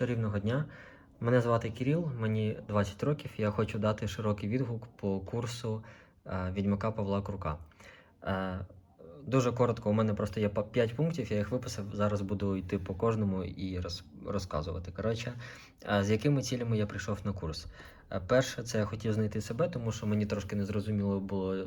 чарівного дня. Мене звати Кіріл, мені 20 років. Я хочу дати широкий відгук по курсу е, відьмака Павла Крука. Е, дуже коротко, у мене просто є 5 пунктів, я їх виписав. Зараз буду йти по кожному і роз, розказувати. Коротше, е, з якими цілями я прийшов на курс? Е, Перше, це я хотів знайти себе, тому що мені трошки незрозуміло було, е,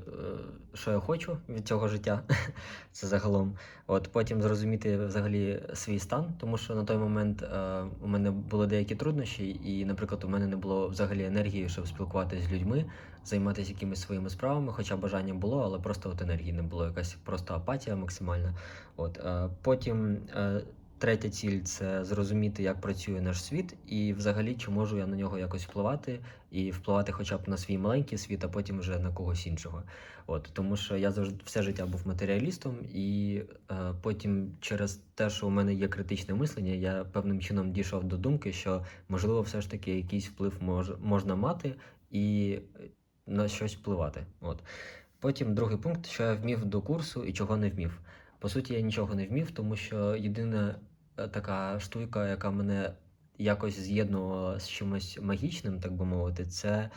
що я хочу від цього життя. Це загалом. От потім зрозуміти взагалі свій стан, тому що на той момент е, у мене були деякі труднощі, і, наприклад, у мене не було взагалі енергії, щоб спілкуватися з людьми, займатися якимись своїми справами, хоча бажання було, але просто от енергії не було, якась просто апатія максимальна. От потім. Третя ціль це зрозуміти, як працює наш світ, і взагалі чи можу я на нього якось впливати, і впливати хоча б на свій маленький світ, а потім вже на когось іншого. От тому, що я завжди все життя був матеріалістом, і е, потім, через те, що у мене є критичне мислення, я певним чином дійшов до думки, що можливо, все ж таки якийсь вплив мож, можна мати і на щось впливати. От потім другий пункт, що я вмів до курсу і чого не вмів. По суті, я нічого не вмів, тому що єдина е, така штука, яка мене якось з'єднувала з чимось магічним, так би мовити, це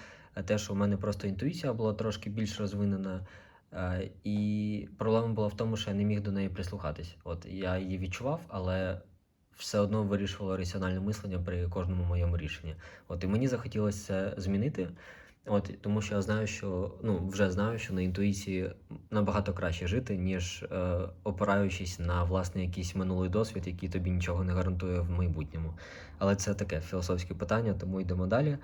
те, що у мене просто інтуїція була трошки більш розвинена. е, І проблема була в тому, що я не міг до неї прислухатись. От я її відчував, але все одно вирішувало раціональне мислення при кожному моєму рішенні. От і мені захотілося це змінити. От тому, що я знаю, що ну вже знаю, що на інтуїції набагато краще жити, ніж е, опираючись на власний якийсь минулий досвід, який тобі нічого не гарантує в майбутньому. Але це таке філософське питання, тому йдемо далі.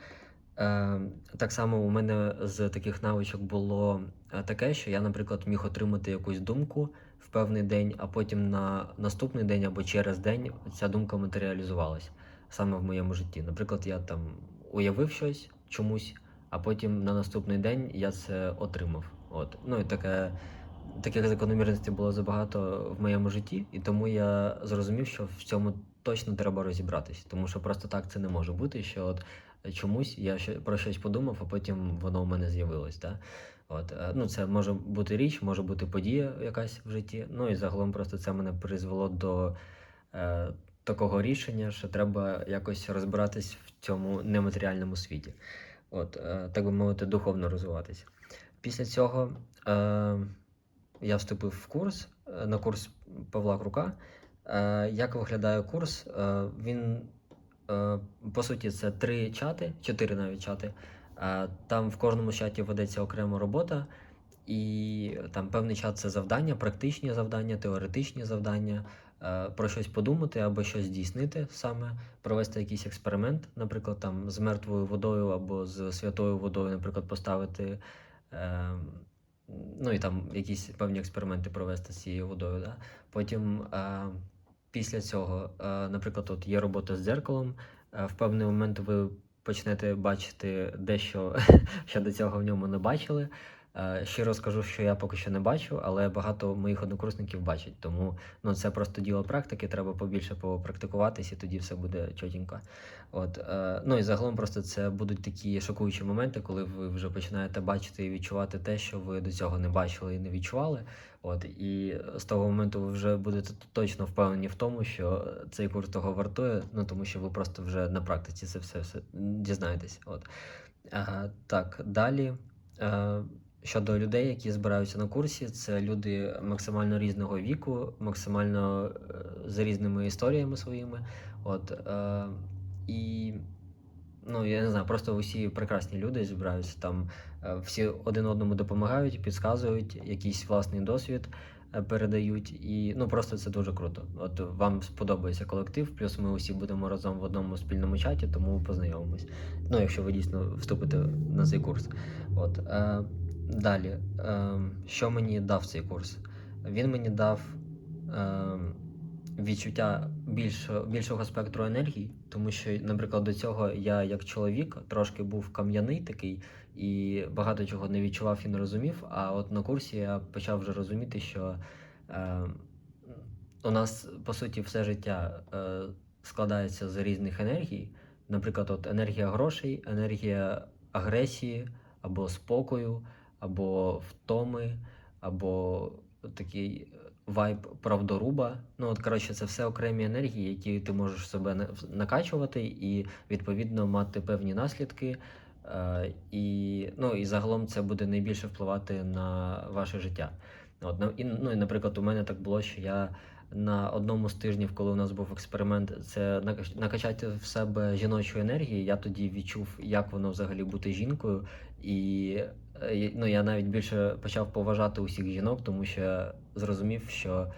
Е, так само у мене з таких навичок було е, таке, що я, наприклад, міг отримати якусь думку в певний день, а потім на наступний день або через день ця думка матеріалізувалась саме в моєму житті. Наприклад, я там уявив щось чомусь а потім на наступний день я це отримав. От. Ну і таке, таких закономірностей було забагато в моєму житті, і тому я зрозумів, що в цьому точно треба розібратись, тому що просто так це не може бути. Що от чомусь я про щось подумав, а потім воно у мене з'явилось. Да? От, е, ну, це може бути річ, може бути подія якась в житті. Ну і загалом просто це мене призвело до е, такого рішення, що треба якось розбиратись в цьому нематеріальному світі. От, е, так би мовити, духовно розвиватися. Після цього е, я вступив в курс е, на курс Павла Крука. Е, Як виглядає курс? Е, Він, е, по суті, це три чати, чотири навіть чати. Е, Там в кожному чаті ведеться окрема робота, і там певний чат це завдання, практичні завдання, теоретичні завдання. Е, про щось подумати або щось здійснити саме, провести якийсь експеримент, наприклад, там з мертвою водою або з святою водою, наприклад, поставити. Е, Ну і там якісь певні експерименти провести з цією водою. Да? Потім е, після цього, наприклад, от є робота з дзеркалом. В певний момент ви почнете бачити дещо, що до цього в ньому не бачили. Е, Щиро скажу, що я поки що не бачу, але багато моїх однокурсників бачать. Тому ну, це просто діло практики, треба побільше попрактикуватись, і тоді все буде чотенько. От, е, ну і загалом просто це будуть такі шокуючі моменти, коли ви вже починаєте бачити і відчувати те, що ви до цього не бачили і не відчували. От, і з того моменту ви вже будете точно впевнені в тому, що цей курс того вартує, ну тому що ви просто вже на практиці це все, все дізнаєтесь. От. Ага, так, далі. Е, Щодо людей, які збираються на курсі, це люди максимально різного віку, максимально е, з різними історіями своїми. От, е, і ну, я не знаю, просто усі прекрасні люди збираються там, е, всі один одному допомагають, підказують, якийсь власний досвід е, передають. І ну просто це дуже круто. От вам сподобається колектив, плюс ми усі будемо разом в одному спільному чаті, тому познайомимось. Ну, якщо ви дійсно вступите на цей курс. От. Е, Далі, ем, що мені дав цей курс? Він мені дав ем, відчуття більшого, спектру енергії, тому що, наприклад, до цього я як чоловік трошки був кам'яний такий і багато чого не відчував і не розумів. А от на курсі я почав вже розуміти, що ем, у нас по суті все життя е, складається з різних енергій. Наприклад, от енергія грошей, енергія агресії або спокою або втоми, або такий вайб правдоруба. Ну, от, коротше, це все окремі енергії, які ти можеш себе накачувати і відповідно мати певні наслідки. Е, і, ну, і загалом це буде найбільше впливати на ваше життя. От, ну, і, наприклад, у мене так було, що я на одному з тижнів, коли у нас був експеримент, це накачати в себе жіночої енергії, я тоді відчув, як воно взагалі бути жінкою. І е, ну, я навіть більше почав поважати усіх жінок, тому що зрозумів, що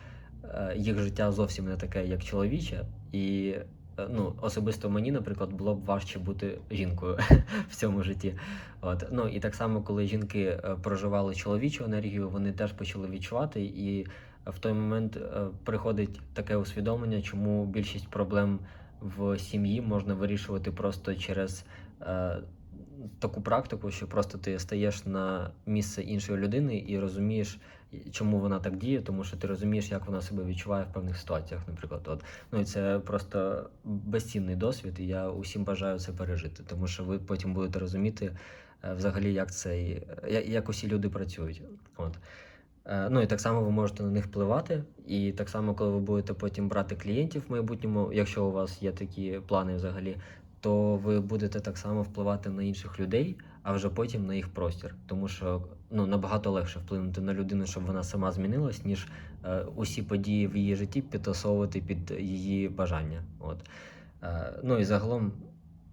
е, їх життя зовсім не таке, як чоловіче. І е, ну, особисто мені, наприклад, було б важче бути жінкою в цьому житті. От. Ну, і так само, коли жінки проживали чоловічу енергію, вони теж почали відчувати. І в той момент приходить таке усвідомлення, чому більшість проблем в сім'ї можна вирішувати просто через таку практику, що просто ти стаєш на місце іншої людини і розумієш, чому вона так діє, тому що ти розумієш, як вона себе відчуває в певних ситуаціях, наприклад. От. Ну і це просто безцінний досвід, і я усім бажаю це пережити, тому що ви потім будете розуміти е, взагалі, як цей, як, усі люди працюють. От. Е, Ну і так само ви можете на них впливати. І так само, коли ви будете потім брати клієнтів в майбутньому, якщо у вас є такі плани взагалі, то ви будете так само впливати на інших людей, а вже потім на їх простір. Тому що ну, набагато легше вплинути на людину, щоб вона сама змінилась, ніж е, усі події в її житті підтасовувати під її бажання. От. Е, ну і загалом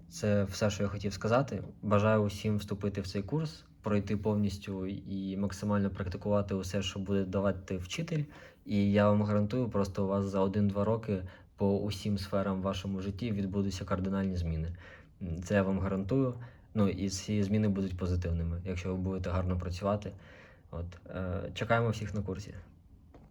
це все, що я хотів сказати. Бажаю усім вступити в цей курс, пройти повністю і максимально практикувати усе, що буде давати вчитель. І я вам гарантую, просто у вас за 1-2 роки по усім сферам в вашому житті відбудуться кардинальні зміни. Це я вам гарантую. Ну і ці зміни будуть позитивними, якщо ви будете гарно працювати. От е, чекаємо всіх на курсі.